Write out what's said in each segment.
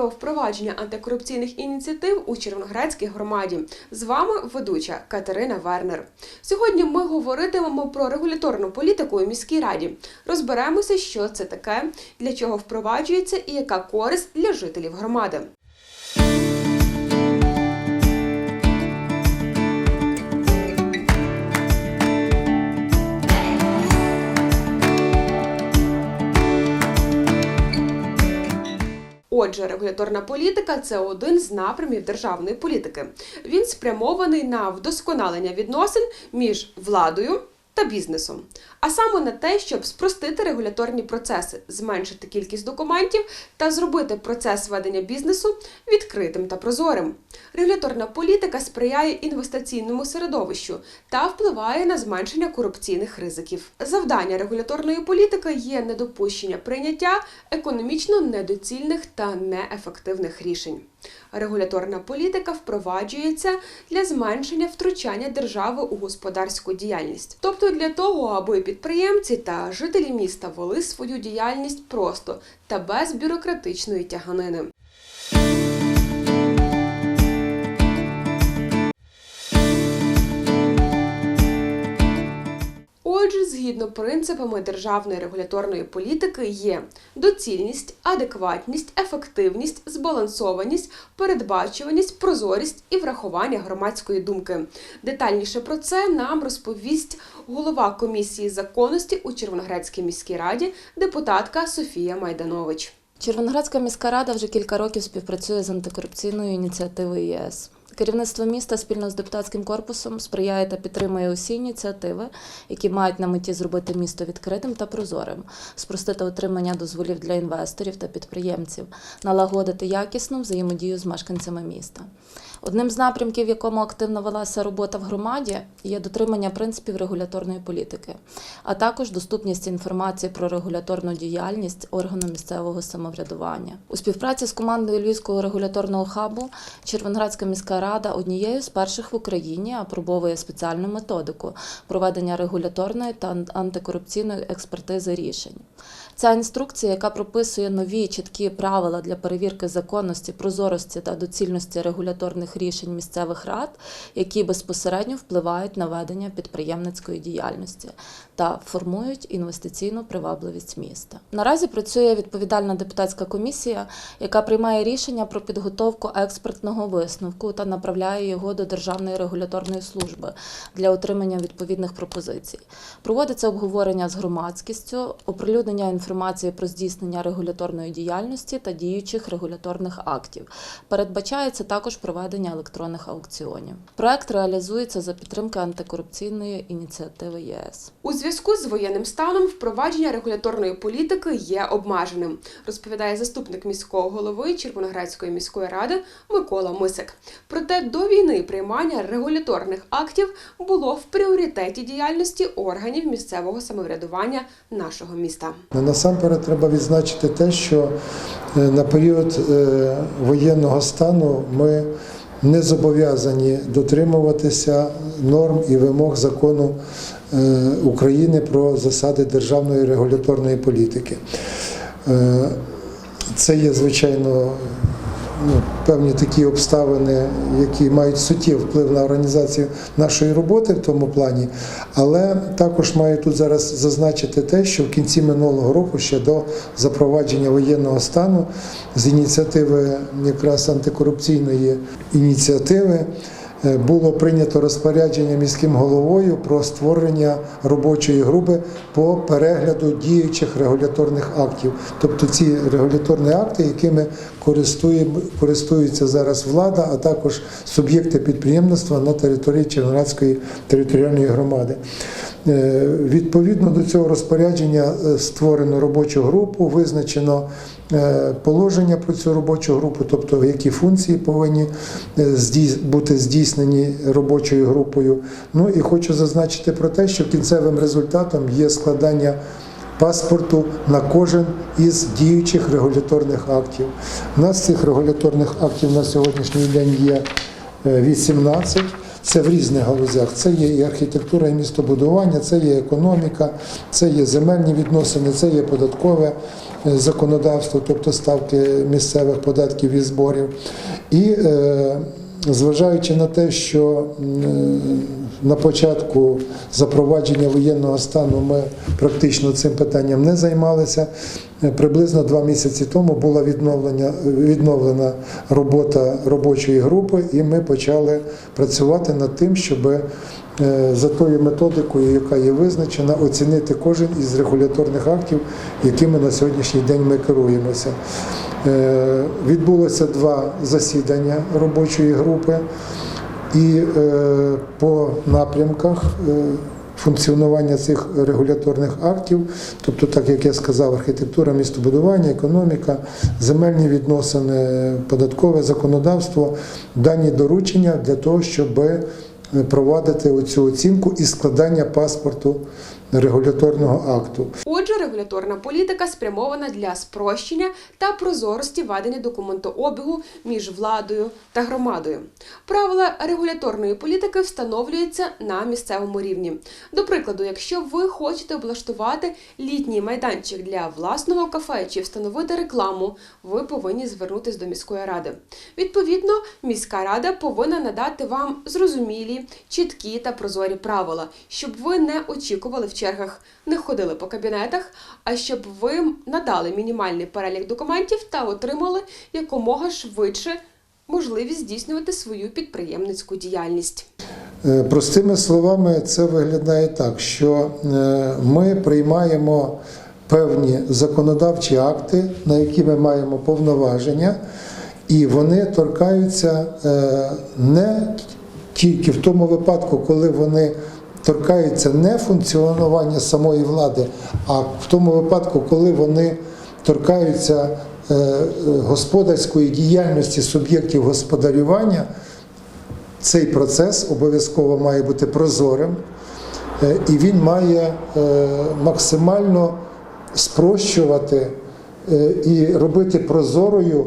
про впровадження антикорупційних ініціатив у Червоноградській громаді. З вами ведуча Катерина Вернер. Сьогодні ми говоритимемо про регуляторну політику у міській раді. Розберемося, що це таке, для чого впроваджується і яка користь для жителів громади. Отже, регуляторна політика це один з напрямів державної політики. Він спрямований на вдосконалення відносин між владою та бізнесом, а саме на те, щоб спростити регуляторні процеси, зменшити кількість документів та зробити процес ведення бізнесу відкритим та прозорим. Регуляторна політика сприяє інвестиційному середовищу та впливає на зменшення корупційних ризиків. Завдання регуляторної політики є недопущення прийняття економічно недоцільних та неефективних рішень. Регуляторна політика впроваджується для зменшення втручання держави у господарську діяльність, тобто для того, аби підприємці та жителі міста вели свою діяльність просто та без бюрократичної тяганини. Отже, згідно принципами державної регуляторної політики є доцільність, адекватність, ефективність, збалансованість, передбачуваність, прозорість і врахування громадської думки. Детальніше про це нам розповість голова комісії законності у Червоноградській міській раді, депутатка Софія Майданович. Червоноградська міська рада вже кілька років співпрацює з антикорупційною ініціативою ЄС. Керівництво міста спільно з депутатським корпусом сприяє та підтримує усі ініціативи, які мають на меті зробити місто відкритим та прозорим, спростити отримання дозволів для інвесторів та підприємців, налагодити якісну взаємодію з мешканцями міста. Одним з напрямків, в якому активно велася робота в громаді, є дотримання принципів регуляторної політики, а також доступність інформації про регуляторну діяльність органу місцевого самоврядування. У співпраці з командою Львівського регуляторного хабу Червоноградська міська рада однією з перших в Україні апробовує спеціальну методику проведення регуляторної та антикорупційної експертизи рішень. Ця інструкція, яка прописує нові чіткі правила для перевірки законності, прозорості та доцільності регуляторних рішень місцевих рад, які безпосередньо впливають на ведення підприємницької діяльності та формують інвестиційну привабливість міста. Наразі працює відповідальна депутатська комісія, яка приймає рішення про підготовку експертного висновку та направляє його до Державної регуляторної служби для отримання відповідних пропозицій. Проводиться обговорення з громадськістю, оприлюднення інформації про здійснення регуляторної діяльності та діючих регуляторних актів. Передбачається також проведення електронних аукціонів. Проект реалізується за підтримки антикорупційної ініціативи ЄС. У зв'язку з воєнним станом впровадження регуляторної політики є обмеженим, розповідає заступник міського голови Червоноградської міської ради Микола Мисик. Проте до війни приймання регуляторних актів було в пріоритеті діяльності органів місцевого самоврядування нашого міста. Насамперед треба відзначити те, що е, на період е, воєнного стану ми не зобов'язані дотримуватися норм і вимог закону е, України про засади державної регуляторної політики. Це є, звичайно, ну, певні такі обставини, які мають суттєвий вплив на організацію нашої роботи в тому плані. Але також маю тут зараз зазначити те, що в кінці минулого року, ще до запровадження воєнного стану, з ініціативи якраз антикорупційної ініціативи. Е, Було прийнято розпорядження міським головою про створення робочої групи по перегляду діючих регуляторних актів, тобто ці регуляторні акти, якими користує, користується зараз влада, а також суб'єкти підприємництва на території Червоноградської територіальної громади. Е, Відповідно до цього розпорядження е, створено робочу групу, визначено положення про цю робочу групу, тобто які функції повинні е, бути здійснені робочою групою. Ну і хочу зазначити про те, що кінцевим результатом є складання паспорту на кожен із діючих регуляторних актів. У нас цих регуляторних актів на сьогоднішній день є е, 18. Це в різних галузях. Це є і архітектура, і містобудування, це є економіка, це є земельні відносини, це є податкове е, законодавство, тобто ставки місцевих податків і зборів. І е, зважаючи на те, що м, на початку запровадження воєнного стану ми практично цим питанням не займалися. Приблизно два місяці тому була відновлення, відновлена робота робочої групи, і ми почали працювати над тим, щоб е, за тою методикою, яка є визначена, оцінити кожен із регуляторних актів, якими на сьогоднішній день ми керуємося. Е, Відбулося два засідання робочої групи, і е, по напрямках е, функціонування цих регуляторних актів, тобто, так як я сказав, архітектура, містобудування, економіка, земельні відносини, податкове законодавство, дані доручення для того, щоб е, провадити оцю оцінку і складання паспорту регуляторного акту. Отже, регуляторна політика спрямована для спрощення та прозорості ведення документообігу між владою та громадою. Правила регуляторної політики встановлюються на місцевому рівні. До прикладу, якщо ви хочете облаштувати літній майданчик для власного кафе чи встановити рекламу, ви повинні звернутися до міської ради. Відповідно, міська рада повинна надати вам зрозумілі, чіткі та прозорі правила, щоб ви не очікували в чергах, не ходили по кабінетах, а щоб ви надали мінімальний перелік документів та отримали якомога швидше можливість здійснювати свою підприємницьку діяльність. Е, Простими словами, це виглядає так, що е, ми приймаємо певні законодавчі акти, на які ми маємо повноваження, і вони торкаються е, не тільки в тому випадку, коли вони торкаються не функціонування самої влади, а в тому випадку, коли вони торкаються е, господарської діяльності суб'єктів господарювання. Цей процес обов'язково має бути прозорим, е, і він має е, максимально спрощувати і робити прозорою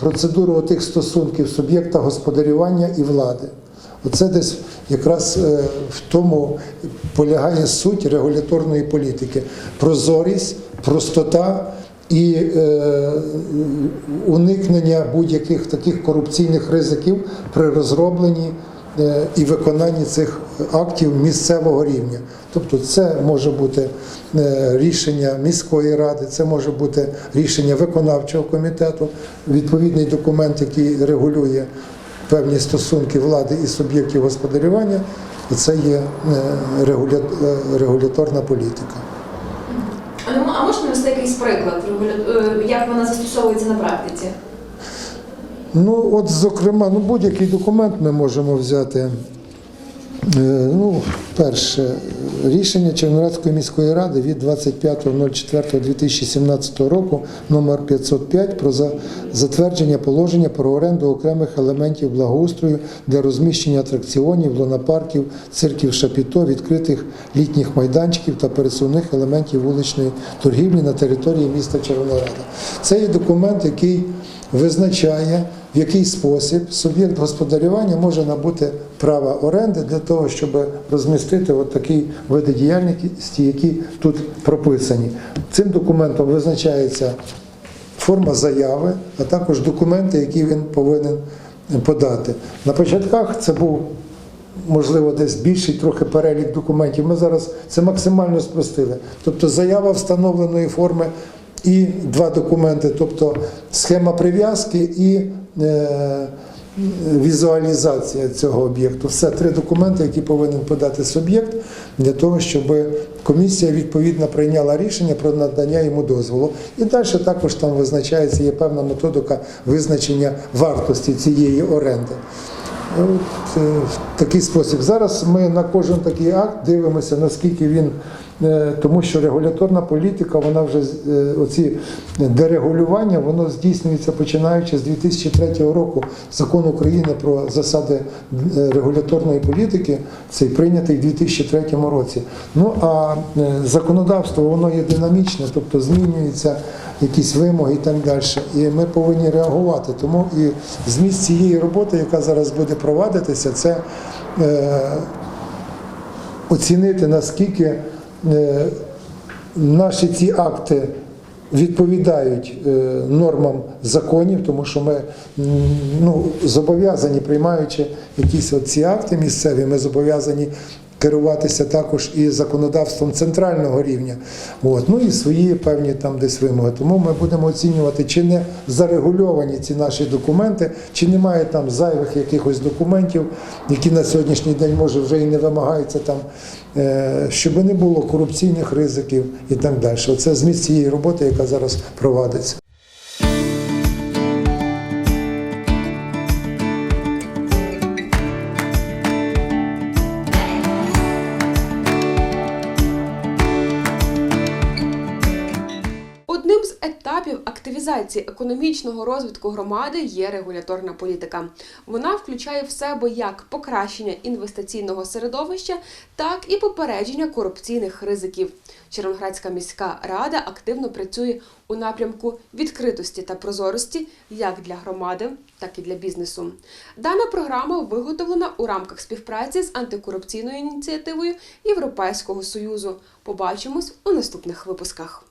процедуру тих стосунків суб'єкта господарювання і влади. Оце десь якраз е, в тому полягає суть регуляторної політики: прозорість, простота і е, уникнення будь-яких таких корупційних ризиків при розробленні е, і виконанні цих актів місцевого рівня. Тобто, це може бути е, рішення міської ради, це може бути рішення виконавчого комітету, відповідний документ, який регулює певні стосунки влади і суб'єктів господарювання. І це є е, е, регуляторна політика. А ну, а навести якийсь приклад, е, як вона застосовується на практиці? Ну, от, зокрема, ну, будь-який документ ми можемо взяти. Ну, перше, рішення Чернівецької міської ради від 25.04.2017 року номер 505 про затвердження положення про оренду окремих елементів благоустрою для розміщення атракціонів, лунопарків, цирків шапіто, відкритих літніх майданчиків та пересувних елементів вуличної торгівлі на території міста Червонограда. Це є документ, який визначає, в який спосіб суб'єкт господарювання може набути права оренди для того, щоб розмістити такі види діяльності, які тут прописані. Цим документом визначається форма заяви, а також документи, які він повинен подати. На початках це був можливо, десь більший трохи перелік документів. Ми зараз це максимально спростили. Тобто заява встановленої форми і два документи, тобто схема прив'язки і візуалізація цього об'єкту. Все три документи, які повинен подати суб'єкт для того, щоб комісія відповідно прийняла рішення про надання йому дозволу. І далі також там визначається є певна методика визначення вартості цієї оренди. От, е, в такий спосіб. Зараз ми на кожен такий акт дивимося, наскільки він е, тому що регуляторна політика, вона вже е, оці дерегулювання, воно здійснюється починаючи з 2003 року. Закон України про засади е, регуляторної політики, цей прийнятий в 2003 році. Ну а е, законодавство воно є динамічне, тобто змінюються якісь вимоги і так далі. І ми повинні реагувати. Тому і зміст цієї роботи, яка зараз буде провадитися, це е, оцінити наскільки е, наші ці акти відповідають е, нормам законів, тому що ми ну, зобов'язані, приймаючи якісь ці акти місцеві, ми зобов'язані керуватися також і законодавством центрального рівня. От. Ну і свої певні там десь вимоги. Тому ми будемо оцінювати, чи не зарегульовані ці наші документи, чи немає там зайвих якихось документів, які на сьогоднішній день може вже і не вимагаються там, е, щоб не було корупційних ризиків і так далі. Оце зміст цієї роботи, яка зараз провадиться. Активізації економічного розвитку громади є регуляторна політика. Вона включає в себе як покращення інвестиційного середовища, так і попередження корупційних ризиків. Червоноградська міська рада активно працює у напрямку відкритості та прозорості як для громади, так і для бізнесу. Дана програма виготовлена у рамках співпраці з антикорупційною ініціативою Європейського союзу. Побачимось у наступних випусках.